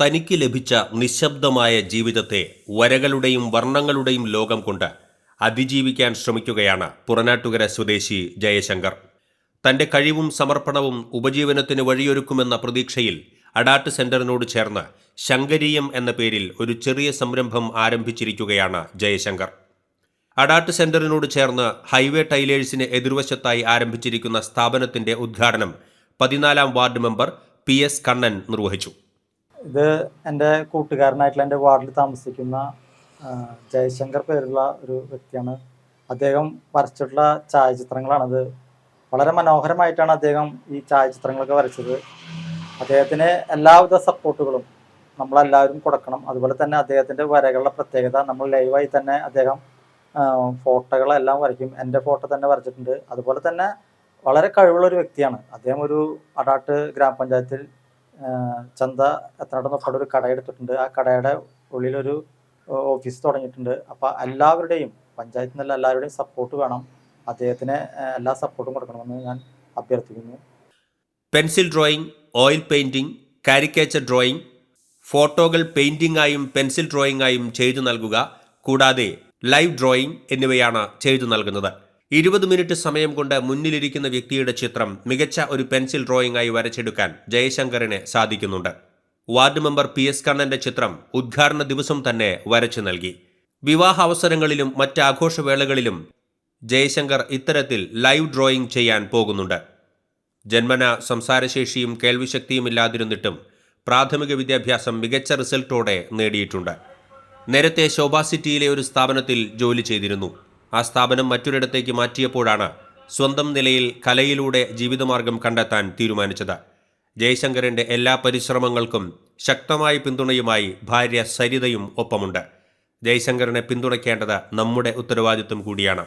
തനിക്ക് ലഭിച്ച നിശബ്ദമായ ജീവിതത്തെ വരകളുടെയും വർണങ്ങളുടെയും ലോകം കൊണ്ട് അതിജീവിക്കാൻ ശ്രമിക്കുകയാണ് പുറനാട്ടുകര സ്വദേശി ജയശങ്കർ. തന്റെ കഴിവും സമർപ്പണവും ഉപജീവനത്തിന് വഴിയൊരുക്കുമെന്ന പ്രതീക്ഷയിൽ അഡാട്ട് സെന്ററിനോട് ചേർന്ന് ശങ്കരീയം എന്ന പേരിൽ ഒരു ചെറിയ സംരംഭം ആരംഭിച്ചിരിക്കുകയാണ് ജയശങ്കർ. അഡാട്ട് സെന്ററിനോട് ചേർന്ന് ഹൈവേ ടൈലേഴ്സിന് എതിർവശത്തായി ആരംഭിച്ചിരിക്കുന്ന സ്ഥാപനത്തിന്റെ ഉദ്ഘാടനം പതിനാലാം ward member P S Kannan നിർവഹിച്ചു. ഇത് എന്റെ കൂട്ടുകാരനായിട്ടുള്ള എന്റെ വാർഡിൽ താമസിക്കുന്ന ജയശങ്കർ പേരുള്ള ഒരു വ്യക്തിയാണ്. അദ്ദേഹം വരച്ചിട്ടുള്ള ഛായാചിത്രങ്ങളാണത്. വളരെ മനോഹരമായിട്ടാണ് അദ്ദേഹം ഈ ഛായാചിത്രങ്ങളൊക്കെ വരച്ചത്. അദ്ദേഹത്തിന് എല്ലാവിധ സപ്പോർട്ടുകളും നമ്മളെല്ലാവരും കൊടുക്കണം. അതുപോലെ തന്നെ അദ്ദേഹത്തിന്റെ വരകളുടെ പ്രത്യേകത നമ്മൾ ലൈവായി തന്നെ അദ്ദേഹം ഫോട്ടോകളെല്ലാം വരയ്ക്കും. എന്റെ ഫോട്ടോ തന്നെ വരച്ചിട്ടുണ്ട്. അതുപോലെ തന്നെ വളരെ കഴിവുള്ള ഒരു വ്യക്തിയാണ്. അദ്ദേഹം ഒരു അടാട്ട് ഗ്രാമപഞ്ചായത്തിൽ ചന്ത എത്തനോട് ഒരു കടയെടുത്തിട്ടുണ്ട് ആ കടയുടെ ഉള്ളിലൊരു ഓഫീസ് തുടങ്ങിയിട്ടുണ്ട്. അപ്പോൾ എല്ലാവരുടെയും പഞ്ചായത്തിൽ നിന്നുള്ള എല്ലാവരുടെയും സപ്പോർട്ട് വേണം. അദ്ദേഹത്തിന് എല്ലാ സപ്പോർട്ടും കൊടുക്കണമെന്ന് ഞാൻ അഭ്യർത്ഥിക്കുന്നു. Pencil drawing oil painting caricature drawing ഫോട്ടോകൾ പെയിന്റിംഗായും പെൻസിൽ ഡ്രോയിങ്ങായും ചെയ്തു നൽകുക. കൂടാതെ ലൈവ് ഡ്രോയിങ് എന്നിവയാണ് ചെയ്തു നൽകുന്നത്. ഇരുപത് മിനിറ്റ് സമയം കൊണ്ട് മുന്നിലിരിക്കുന്ന വ്യക്തിയുടെ ചിത്രം മികച്ച ഒരു പെൻസിൽ ഡ്രോയിങ്ങായി വരച്ചെടുക്കാൻ ജയശങ്കറിന് സാധിക്കുന്നുണ്ട്. വാർഡ് മെമ്പർ പി എസ് കണ്ണന്റെ ചിത്രം ഉദ്ഘാടന ദിവസം തന്നെ വരച്ചു നൽകി. വിവാഹ അവസരങ്ങളിലും മറ്റ് ആഘോഷവേളകളിലും ജയശങ്കർ ഇത്തരത്തിൽ ലൈവ് ഡ്രോയിങ് ചെയ്യാൻ പോകുന്നുണ്ട്. ജന്മന സംസാരശേഷിയും കേൾവിശക്തിയും ഇല്ലാതിരുന്നിട്ടും പ്രാഥമിക വിദ്യാഭ്യാസം മികച്ച റിസൾട്ടോടെ നേടിയിട്ടുണ്ട്. നേരത്തെ ശോഭാ സിറ്റിയിലെ ഒരു സ്ഥാപനത്തിൽ ജോലി ചെയ്തിരുന്നു. ആ സ്ഥാപനം മറ്റൊരിടത്തേക്ക് മാറ്റിയപ്പോഴാണ് സ്വന്തം നിലയിൽ കലയിലൂടെ ജീവിതമാർഗം കണ്ടെത്താൻ തീരുമാനിച്ചത്. ജയശങ്കറിന്റെ എല്ലാ പരിശ്രമങ്ങൾക്കും ശക്തമായ പിന്തുണയുമായി ഭാര്യ സരിതയും ഒപ്പമുണ്ട്. ജയശങ്കറിനെ പിന്തുണയ്ക്കേണ്ടത് നമ്മുടെ ഉത്തരവാദിത്വം കൂടിയാണ്.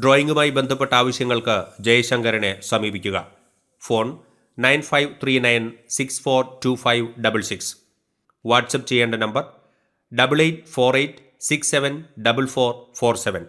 ഡ്രോയിങ്ങുമായി ബന്ധപ്പെട്ട ആവശ്യങ്ങൾക്ക് ജയശങ്കറിനെ സമീപിക്കുക. Phone nine five three nine six four two five double six. WhatsApp ചെയ്യേണ്ട number double eight four eight six seven double four four seven.